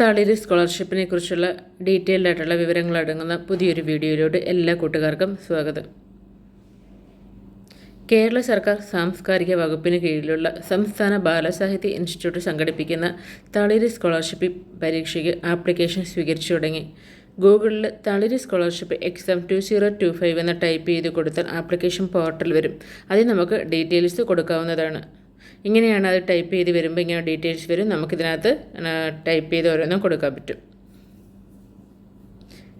തളിര് സ്കോളർഷിപ്പിനെ കുറിച്ചുള്ള ഡീറ്റെയിൽഡ് ആയിട്ടുള്ള വിവരങ്ങൾ അടങ്ങുന്ന പുതിയൊരു വീഡിയോയിലോട്ട് എല്ലാ കൂട്ടുകാർക്കും സ്വാഗതം. കേരള സർക്കാർ സാംസ്കാരിക വകുപ്പിന് കീഴിലുള്ള സംസ്ഥാന ബാലസാഹിത്യ ഇൻസ്റ്റിറ്റ്യൂട്ട് സംഘടിപ്പിക്കുന്ന തളിര് സ്കോളർഷിപ്പ് പരീക്ഷയ്ക്ക് ആപ്ലിക്കേഷൻ സ്വീകരിച്ചു തുടങ്ങി. ഗൂഗിളിൽ Thaliru scholarship exam two zero two five എന്ന് ടൈപ്പ് ചെയ്ത് കൊടുത്താൽ ആപ്ലിക്കേഷൻ പോർട്ടൽ വരും. അതിൽ നമുക്ക് ഡീറ്റെയിൽസ് കൊടുക്കാവുന്നതാണ്. ഇങ്ങനെയാണ് അത് ടൈപ്പ് ചെയ്ത് വരുമ്പോൾ ഇങ്ങനെ ഡീറ്റെയിൽസ് വരും. നമുക്കിതിനകത്ത് ടൈപ്പ് ചെയ്ത് ഓരോന്നും കൊടുക്കാൻ പറ്റും.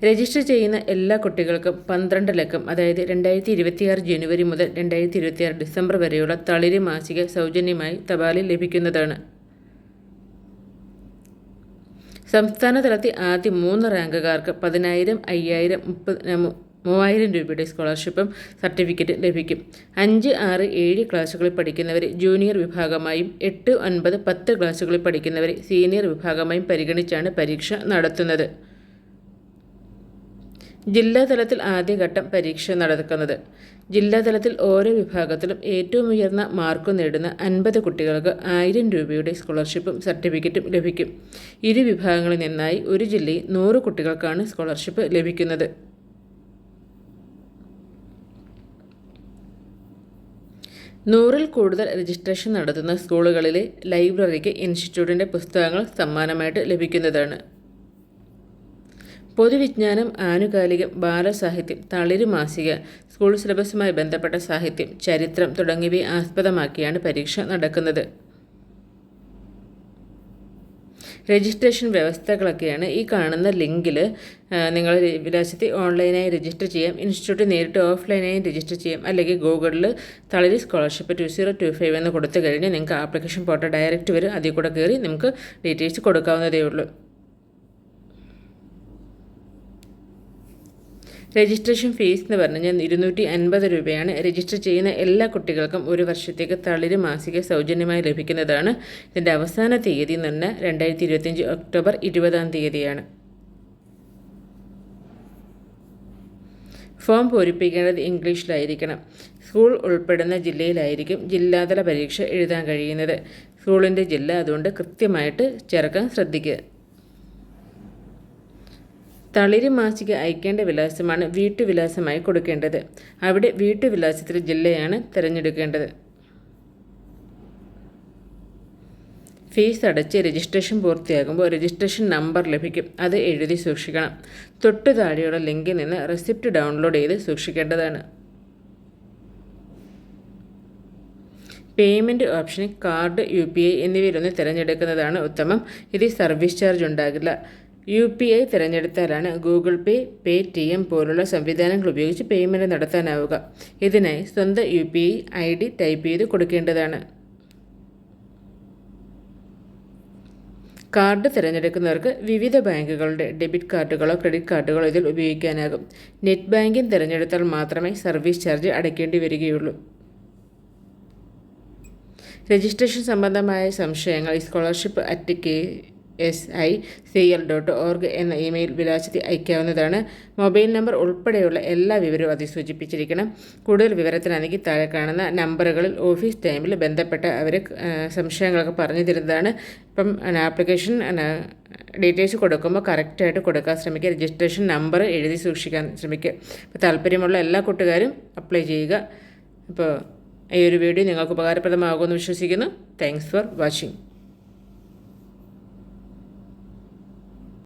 രജിസ്റ്റർ ചെയ്യുന്ന എല്ലാ കുട്ടികൾക്കും പന്ത്രണ്ട് ലക്കം അതായത് രണ്ടായിരത്തി ഇരുപത്തിയാറ് ജനുവരി മുതൽ രണ്ടായിരത്തി ഇരുപത്തിയാറ് ഡിസംബർ വരെയുള്ള തളിര് മാസിക സൗജന്യമായി തപാലിൽ ലഭിക്കുന്നതാണ്. സംസ്ഥാന തലത്തിൽ ആദ്യ മൂന്ന് റാങ്കുകാർക്ക് പതിനായിരം അയ്യായിരം മുപ്പത് മൂവായിരം രൂപയുടെ സ്കോളർഷിപ്പും സർട്ടിഫിക്കറ്റ് ലഭിക്കും. അഞ്ച് ആറ് ഏഴ് ക്ലാസ്സുകളിൽ പഠിക്കുന്നവരെ ജൂനിയർ വിഭാഗമായും എട്ട് ഒൻപത് പത്ത് ക്ലാസ്സുകളിൽ പഠിക്കുന്നവരെ സീനിയർ വിഭാഗമായും പരിഗണിച്ചാണ് പരീക്ഷ നടത്തുന്നത്. ജില്ലാതലത്തിൽ ആദ്യഘട്ടം പരീക്ഷ നടക്കുന്നത്. ജില്ലാതലത്തിൽ ഓരോ വിഭാഗത്തിലും ഏറ്റവും ഉയർന്ന മാർക്ക് നേടുന്ന അൻപത് കുട്ടികൾക്ക് ആയിരം രൂപയുടെ സ്കോളർഷിപ്പും സർട്ടിഫിക്കറ്റും ലഭിക്കും. ഇരു വിഭാഗങ്ങളിൽ നിന്നായി ഒരു ജില്ലയിൽ നൂറ് കുട്ടികൾക്കാണ് സ്കോളർഷിപ്പ് ലഭിക്കുന്നത്. നൂറിൽ കൂടുതൽ രജിസ്ട്രേഷൻ നടത്തുന്ന സ്കൂളുകളിലെ ലൈബ്രറിക്ക് ഇൻസ്റ്റിറ്റ്യൂട്ടിന്റെ പുസ്തകങ്ങൾ സമ്മാനമായിട്ട് ലഭിക്കുന്നതാണ്. പൊതുവിജ്ഞാനം ആനുകാലികം ബാലസാഹിത്യം തളിര് മാസിക സ്കൂൾ സിലബസുമായി ബന്ധപ്പെട്ട സാഹിത്യം ചരിത്രം തുടങ്ങിയവയെ ആസ്പദമാക്കിയാണ് പരീക്ഷ നടക്കുന്നത്. രജിസ്ട്രേഷൻ വ്യവസ്ഥകളൊക്കെയാണ് ഈ കാണുന്ന ലിങ്കിൽ നിങ്ങൾ വിലാസത്തിൽ ഓൺലൈനായി രജിസ്റ്റർ ചെയ്യാം ഇൻസ്റ്റിറ്റ്യൂട്ട് നേരിട്ട് ഓഫ്ലൈനായി രജിസ്റ്റർ ചെയ്യാം അല്ലെങ്കിൽ ഗൂഗിളിൽ Thaliru scholarship two zero two five എന്ന് കൊടുത്തു കഴിഞ്ഞാൽ നിങ്ങൾക്ക് ആപ്ലിക്കേഷൻ പോർട്ടൽ ഡയറക്റ്റ് വരും അതിൽ കൂടെ കയറി നിങ്ങൾക്ക് ഡീറ്റെയിൽസ് കൊടുക്കാവുന്നതേ ഉള്ളൂ. രജിസ്ട്രേഷൻ ഫീസ് എന്ന് പറഞ്ഞാൽ ഇരുന്നൂറ്റി അൻപത് രൂപയാണ് രജിസ്റ്റർ ചെയ്യുന്ന എല്ലാ കുട്ടികൾക്കും ഒരു വർഷത്തേക്ക് തളിര് മാസിക സൗജന്യമായി ലഭിക്കുന്നതാണ്. ഇതിന്റെ അവസാന തീയതി എന്ന് പറഞ്ഞാൽ രണ്ടായിരത്തി ഇരുപത്തിയഞ്ച് ഒക്ടോബർ ഇരുപതാം തീയതിയാണ്. ഫോം പൂരിപ്പിക്കേണ്ടത് ഇംഗ്ലീഷിലായിരിക്കണം. സ്കൂൾ ഉൾപ്പെടുന്ന ജില്ലയിലായിരിക്കും ജില്ലാതല പരീക്ഷ എഴുതാൻ കഴിയുന്നത്. സ്കൂളിന്റെ ജില്ല അതുകൊണ്ട് കൃത്യമായിട്ട് ചേർക്കാൻ ശ്രദ്ധിക്കുക. തളിരി മാസിക അയക്കേണ്ട വിലാസമാണ് വീട്ടുവിലാസമായി കൊടുക്കേണ്ടത്. അവിടെ വീട്ടുവിലാസത്തിലെ ജില്ലയാണ് തിരഞ്ഞെടുക്കേണ്ടത്. ഫീസ് അടച്ച് രജിസ്ട്രേഷൻ പൂർത്തിയാകുമ്പോൾ രജിസ്ട്രേഷൻ നമ്പർ ലഭിക്കും. അത് എഴുതി സൂക്ഷിക്കണം. തൊട്ടു താഴെയുള്ള ലിങ്കിൽ നിന്ന് റെസിപ്റ്റ് ഡൗൺലോഡ് ചെയ്ത് സൂക്ഷിക്കേണ്ടതാണ്. പേയ്മെന്റ് ഓപ്ഷന് കാർഡ് യു പി ഐ എന്നിവയിലൊന്ന് തിരഞ്ഞെടുക്കുന്നതാണ് ഉത്തമം. ഇതിൽ സർവീസ് ചാർജ് ഉണ്ടാകില്ല. യു പി ഐ തിരഞ്ഞെടുത്താലാണ് ഗൂഗിൾ പേ പേ ടി എം പോലുള്ള സംവിധാനങ്ങൾ ഉപയോഗിച്ച് പേയ്മെന്റ് നടത്താനാവുക. ഇതിനായി സ്വന്തം U P I I D type ചെയ്ത് കൊടുക്കേണ്ടതാണ്. കാർഡ് തിരഞ്ഞെടുക്കുന്നവർക്ക് വിവിധ ബാങ്കുകളുടെ ഡെബിറ്റ് കാർഡുകളോ ക്രെഡിറ്റ് കാർഡുകളോ ഇതിൽ ഉപയോഗിക്കാനാകും. നെറ്റ് ബാങ്കിംഗ് തിരഞ്ഞെടുത്താൽ മാത്രമേ സർവീസ് ചാർജ് അടയ്ക്കേണ്ടി വരികയുള്ളൂ. രജിസ്ട്രേഷൻ സംബന്ധമായ സംശയങ്ങൾ scholarship at S I C L dot org എന്ന ഇമെയിൽ വിലാസത്തിൽ അയക്കാവുന്നതാണ്. മൊബൈൽ നമ്പർ ഉൾപ്പെടെയുള്ള എല്ലാ വിവരവും അതിൽ സൂചിപ്പിച്ചിരിക്കണം. കൂടുതൽ വിവരത്തിനാണെങ്കിൽ താഴെ കാണുന്ന നമ്പറുകളിൽ ഓഫീസ് ടൈമിൽ ബന്ധപ്പെട്ട അവർ സംശയങ്ങളൊക്കെ പറഞ്ഞു തരുന്നതാണ്. ഇപ്പം ആപ്ലിക്കേഷൻ ഡീറ്റെയിൽസ് കൊടുക്കുമ്പോൾ കറക്റ്റായിട്ട് കൊടുക്കാൻ ശ്രമിക്കുക. രജിസ്ട്രേഷൻ നമ്പർ എഴുതി സൂക്ഷിക്കാൻ ശ്രമിക്കുക. അപ്പോൾ താല്പര്യമുള്ള എല്ലാ കൂട്ടുകാരും അപ്ലൈ ചെയ്യുക. അപ്പോൾ ഈ ഒരു വീഡിയോ നിങ്ങൾക്ക് ഉപകാരപ്രദമാകുമെന്ന് വിശ്വസിക്കുന്നു. Thanks for watching